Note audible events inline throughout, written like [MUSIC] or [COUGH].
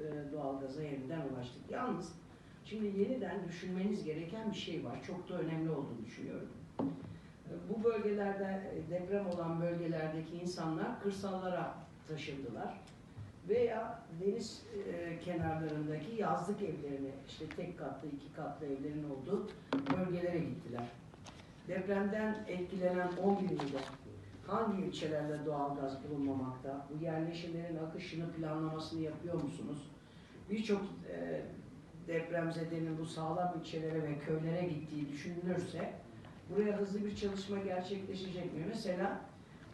e, doğalgaza yeniden ulaştık. Yalnız şimdi yeniden düşünmeniz gereken bir şey var. Çok da önemli olduğunu düşünüyorum. E, Bu bölgelerde e, deprem olan bölgelerdeki insanlar kırsallara taşındılar veya deniz kenarlarındaki yazlık evlerine işte tek katlı iki katlı evlerin olduğu bölgelere gittiler. Depremden etkilenen 11 ilde hangi ilçelerde doğalgaz bulunmamakta? Bu yerleşimlerin akışını planlamasını yapıyor musunuz? Birçok e, depremzedenin bu sağlam ilçelere ve köylere gittiği düşünülürse buraya hızlı bir çalışma gerçekleşecek mi? Mesela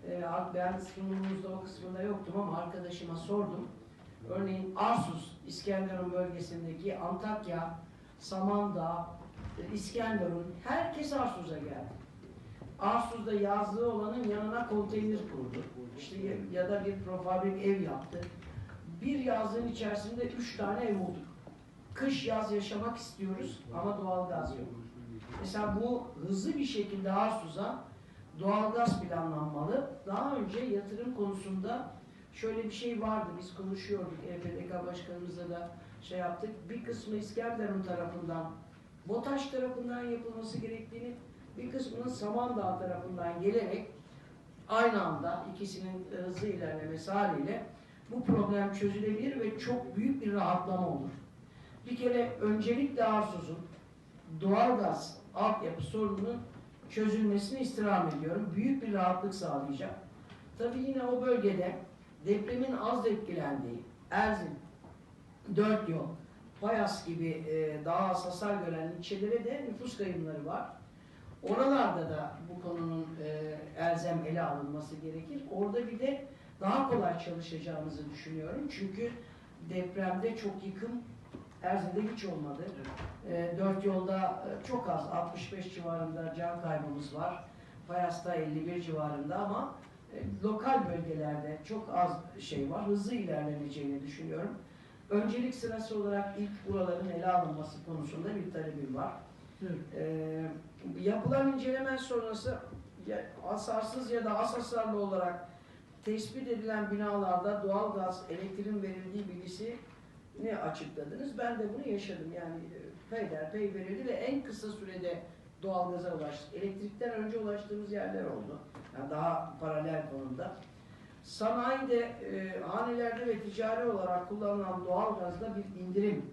e, ben sunumumuzda o kısmında yoktum ama arkadaşıma sordum. Örneğin Arsus, İskenderun bölgesindeki Antakya, Samandağ, e, İskenderun, herkes Arsus'a geldi. Arsuz'da yazlığı olanın yanına konteyner kurdu. İşte ya, da bir profabrik ev yaptı. Bir yazlığın içerisinde üç tane ev bulduk. Kış yaz yaşamak istiyoruz ama doğalgaz yok. Mesela bu hızlı bir şekilde Arsuz'a doğalgaz planlanmalı. Daha önce yatırım konusunda şöyle bir şey vardı. Biz konuşuyorduk. EFDK başkanımızla da şey yaptık. Bir kısmı İskenderun tarafından, BOTAŞ tarafından yapılması gerektiğini, bir kısmının Samandağ tarafından gelerek aynı anda ikisinin hızlı ilerlemesi haliyle bu problem çözülebilir ve çok büyük bir rahatlama olur. Bir kere öncelikle Arsuz'un doğalgaz altyapı sorununun çözülmesini istirham ediyorum. Büyük bir rahatlık sağlayacak. Tabii yine o bölgede depremin az etkilendiği Erzin, Dört Yol, Payas gibi e, daha hasar gören ilçelere de nüfus kayımları var. Oralarda da bu konunun e, elzem ele alınması gerekir. Orada bir de daha kolay çalışacağımızı düşünüyorum. Çünkü depremde çok yıkım Erzin'de hiç olmadı. E, dört yolda e, çok az, 65 civarında can kaybımız var. Payas'ta 51 civarında ama e, lokal bölgelerde çok az şey var. Hızlı ilerleneceğini düşünüyorum. Öncelik sırası olarak ilk buraların ele alınması konusunda bir talebim var. Ee, yapılan inceleme sonrası ya, hasarsız ya da az hasarlı olarak tespit edilen binalarda doğal gaz, elektriğin verildiği bilgisi ne açıkladınız? Ben de bunu yaşadım. Yani e, peyderpey verildi ve en kısa sürede doğalgaza ulaştık. Elektrikten önce ulaştığımız yerler oldu. Yani daha paralel konumda. Sanayide, e, hanelerde ve ticari olarak kullanılan doğalgazda bir indirim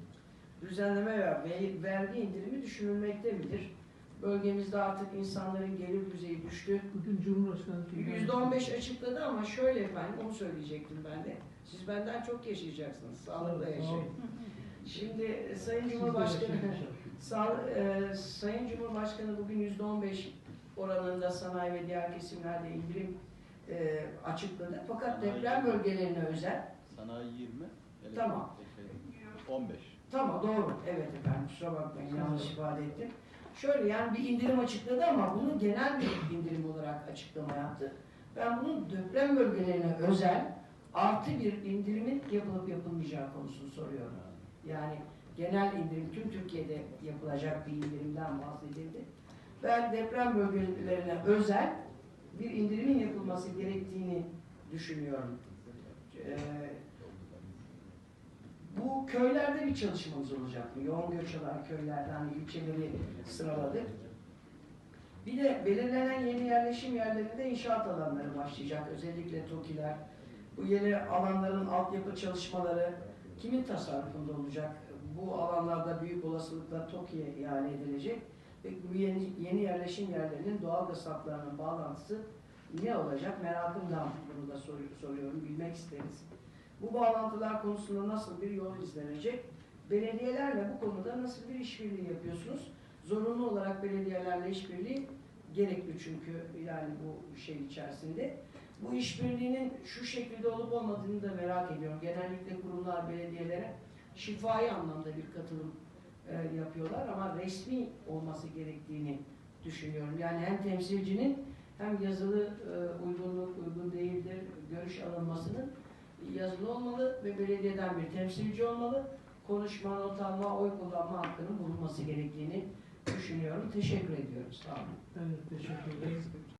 düzenleme ve ve- vergi indirimi düşünülmekte midir? Bölgemizde artık insanların gelir düzeyi düştü. Bugün Cumhurbaşkanı %15 açıkladı ama şöyle efendim, onu söyleyecektim ben de. Siz benden çok yaşayacaksınız, sağlıkla yaşayın. Şimdi e, Sayın Cumhurbaşkanı, [LAUGHS] Sağ, e, Sayın Cumhurbaşkanı bugün %15 oranında sanayi ve diğer kesimlerde indirim e, açıkladı. Fakat deprem bölgelerine özel, Sanayi 20, elektrik Tamam. şey, 15. tamam doğru, evet efendim kusura bakmayın yanlış ifade ettim. Şöyle yani bir indirim açıkladı ama bunu genel bir indirim olarak açıklama yaptı. Ben bunun deprem bölgelerine özel artı bir indirimin yapılıp yapılmayacağı konusunu soruyorum. Yani genel indirim tüm Türkiye'de yapılacak bir indirimden bahsedildi. Ben deprem bölgelerine özel bir indirimin yapılması gerektiğini düşünüyorum. Ee, bu köylerde bir çalışmamız olacak mı? Yoğun göç alan köylerde hani ilçeleri sıraladık. Bir de belirlenen yeni yerleşim yerlerinde inşaat alanları başlayacak. Özellikle TOKİ'ler. Bu yeni alanların altyapı çalışmaları kimin tasarrufunda olacak? Bu alanlarda büyük olasılıkla TOKİ'ye ihale edilecek. Ve bu yeni, yeni yerleşim yerlerinin doğal gaz hatlarının bağlantısı ne olacak? Merakımdan bunu da sor- soruyorum, bilmek isteriz. Bu bağlantılar konusunda nasıl bir yol izlenecek? Belediyelerle bu konuda nasıl bir işbirliği yapıyorsunuz? Zorunlu olarak belediyelerle işbirliği gerekli çünkü yani bu şey içerisinde. Bu işbirliğinin şu şekilde olup olmadığını da merak ediyorum. Genellikle kurumlar belediyelere şifai anlamda bir katılım e, yapıyorlar ama resmi olması gerektiğini düşünüyorum. Yani hem temsilcinin hem yazılı e, uygunluk uygun değildir görüş alınmasının yazılı olmalı ve belediyeden bir temsilci olmalı. Konuşma, not alma, oy kullanma hakkının bulunması gerektiğini düşünüyorum. Teşekkür ediyorum. Sağ olun. Evet, teşekkür ederiz.